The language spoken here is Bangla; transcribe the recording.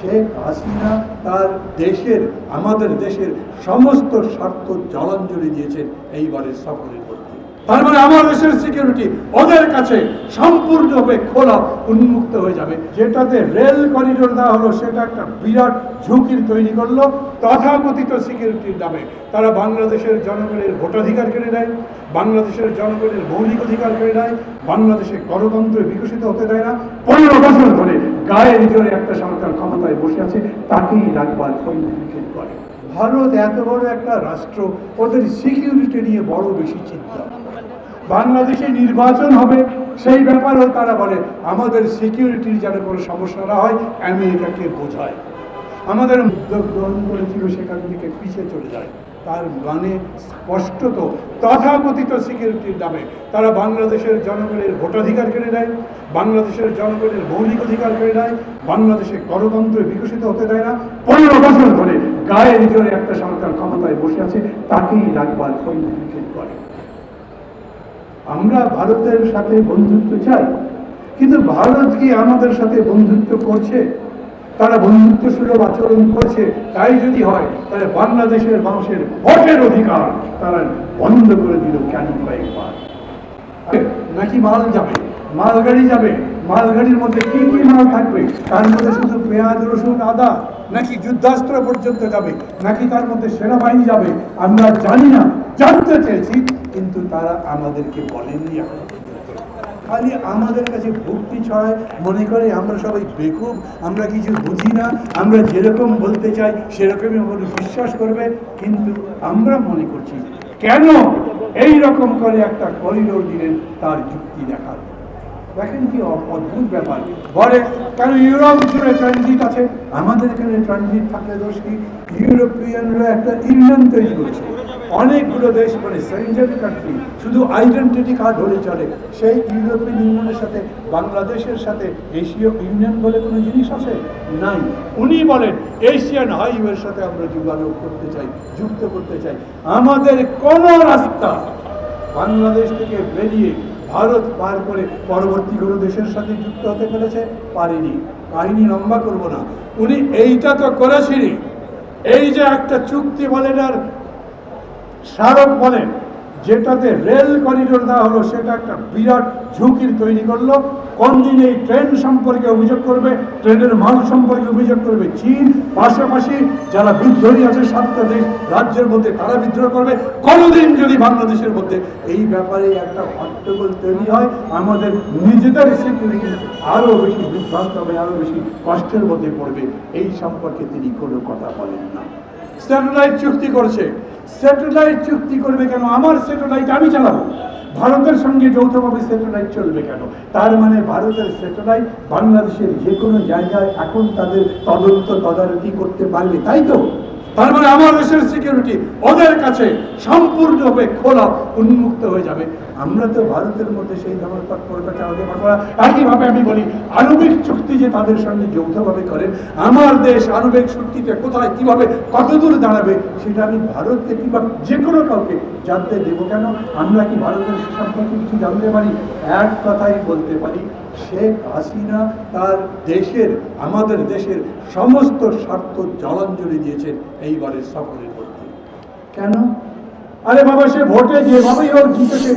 শেখ হাসিনা তার দেশের, আমাদের দেশের সমস্ত স্বার্থ জলাঞ্জলি দিয়েছেন এইবারের সফরের মধ্যে। তার মানে আমার দেশের সিকিউরিটি ওদের কাছে সম্পূর্ণভাবে খোলা, উন্মুক্ত হয়ে যাবে। যেটাতে রেল করিডোর দেওয়া হলো, সেটা একটা বিরাট ঝুঁকির তৈরি করল। তথাকথিত সিকিউরিটির নামে তারা বাংলাদেশের জনগণের ভোটাধিকার কেড়ে নেয়, বাংলাদেশের জনগণের মৌলিক অধিকার কেড়ে নেয় বাংলাদেশে গণতন্ত্র বিকশিত হতে দেয় না। পনেরো বছর ধরে গায়ের জোরে একটা সরকার ক্ষমতায় বসে আছে, তাকেই রাখবার পরিণত করে। ভারত এত বড় একটা রাষ্ট্র, ওদের সিকিউরিটি নিয়ে বড় বেশি চিন্তা। বাংলাদেশে নির্বাচন হবে, সেই ব্যাপারেও তারা বলে, আমাদের সিকিউরিটির যেন কোনো সমস্যা না হয় আমেরিকাকে বোঝায়। আমাদের উদ্যোগ গ্রহণ করেছিল সেখান থেকে পিছিয়ে চলে যায়। তার মানে স্পষ্টত তথাকথিত সিকিউরিটির নামে তারা বাংলাদেশের জনগণের ভোটাধিকার কেড়ে নেয়, বাংলাদেশের জনগণের মৌলিক অধিকার কেড়ে নেয়, বাংলাদেশে গণতন্ত্র বিকশিত হতে দেয় না। পনেরো বছর ধরে গায়ের জোরে একটা সরকার ক্ষমতায় বসে আছে, তাকেই রাখবার পরিণত করে। আমরা ভারতের সাথে বন্ধুত্ব চাই, কিন্তু ভারত কি আমাদের সাথে বন্ধুত্ব করছে? তারা বন্ধুত্ব সুলভ আচরণ করছে, তাই যদি হয়, তাহলে বাংলাদেশের মানুষের ভোটের অধিকার তারা বন্ধ করে দিল কেন কয়েকবার। নাকি মাল যাবে, মালগাড়ি যাবে, মালগাড়ির মধ্যে কি কি মাল থাকবে? তার মধ্যে শুধু পেঁয়াজ, রসুন, আদা, নাকি যুদ্ধাস্ত্র পর্যন্ত যাবে, নাকি তার মধ্যে সেনাবাহিনী যাবে? আমরা জানি না, জানতে চেয়েছি, কিন্তু তারা আমাদেরকে বলেননি এখন। খালি আমাদের কাছে ভক্তি ছড়ায়, মনে করে আমরা সবাই বেকুব, আমরা কিছু বুঝি না, আমরা যেরকম বলতে চাই সেরকমই আমাদের বিশ্বাস করবে, কিন্তু আমরা মনে করছি, কেন এই রকম করে একটা করিডোর দিলেন তার যুক্তি দেখার? দেখেন কি অদ্ভুত ব্যাপার। বলে কারণ ইউরোপ জুড়ে ট্রানজিট আছে? আমাদের এখানে ট্রানজিট থাকলে দোষ কি? ইউরোপিয়ানরা একটা ইউনিয়ন তৈরি করেছে। অনেকগুলো দেশ মানে সেঞ্জারি কান্ট্রি শুধু আইডেন্টিটি কার্ড হলে চলে। সেই ইউরোপিয়ান ইউনিয়নের সাথে, বাংলাদেশের সাথে এশীয় ইউনিয়ন বলে কোনো জিনিস আছে? নাই। উনি বলেন এশিয়ান হাইওয়ের সাথে আমরা যোগাযোগ করতে চাই, যুক্ত করতে চাই। আমাদের কোনো রাস্তা বাংলাদেশ থেকে বেরিয়ে ভারত পার করে পরবর্তী কোনো দেশের সাথে যুক্ত হতে পেরেছে? পারেনি। কাহিনী লম্বা করব না। উনি এইটা তো করেছিলেন। এই যে একটা চুক্তি বলেন আর স্মারক বলেন যেটাতে রেল করিডোর দেওয়া হলো, সেটা একটা বিরাট ঝুঁকির তৈরি করল। কোন দিন এই ট্রেন সম্পর্কে অভিযোগ করবে, ট্রেনের মাল সম্পর্কে অভিযোগ করবে চীন। পাশাপাশি যারা বিদ্রোহী আছে, সাতটা দেশ রাজ্যের মধ্যে তারা বিদ্রোহ করবে। কোনোদিন যদি বাংলাদেশের মধ্যে এই ব্যাপারে একটা হট্টগোল তৈরি হয়, আমাদের নিজেদের সিকিউরিটি আরও বেশি বিভ্রান্ত হবে আরও বেশি কষ্টের মধ্যে পড়বে। এই সম্পর্কে তিনি কোনো কথা বলেন না। স্যাটেলাইট চুক্তি করছে। স্যাটেলাইট চুক্তি করবে কেন? আমার স্যাটেলাইট আমি চালাবো। ভারতের সঙ্গে যৌথভাবে স্যাটেলাইট চলবে কেন? তার মানে ভারতের স্যাটেলাইট বাংলাদেশের যে কোনো জায়গায় এখন তাদের তদন্ত তদারকি করতে পারবে, তাই তো? তার মানে আমার দেশের সিকিউরিটি ওদের কাছে সম্পূর্ণভাবে খোলা, উন্মুক্ত হয়ে যাবে। আমরা তো ভারতের মধ্যে সেই ধরনের তৎপরতা চালাতে পারব না একইভাবে আমি বলি আণবিক চুক্তি যে তাদের সঙ্গে যৌথভাবে করেন আমার দেশ আণবিক চুক্তিতে কোথায়, কীভাবে, কতদূর দাঁড়াবে, সেটা আমি ভারতকে কিংবা যে কোনো কাউকে জানতে দেবো। কেন? আমরা কি ভারতের সম্পর্কে কিছু জানতে পারি? এক কথাই বলতে পারি শেখ হাসিনা তার দেশের, আমাদের দেশের সমস্ত স্বার্থ জলাঞ্জলি দিয়েছেন এইবারের সফরের মধ্যে। কেন? আরে বাবা, সে ভোটে যেভাবেই হোক জিতেছে।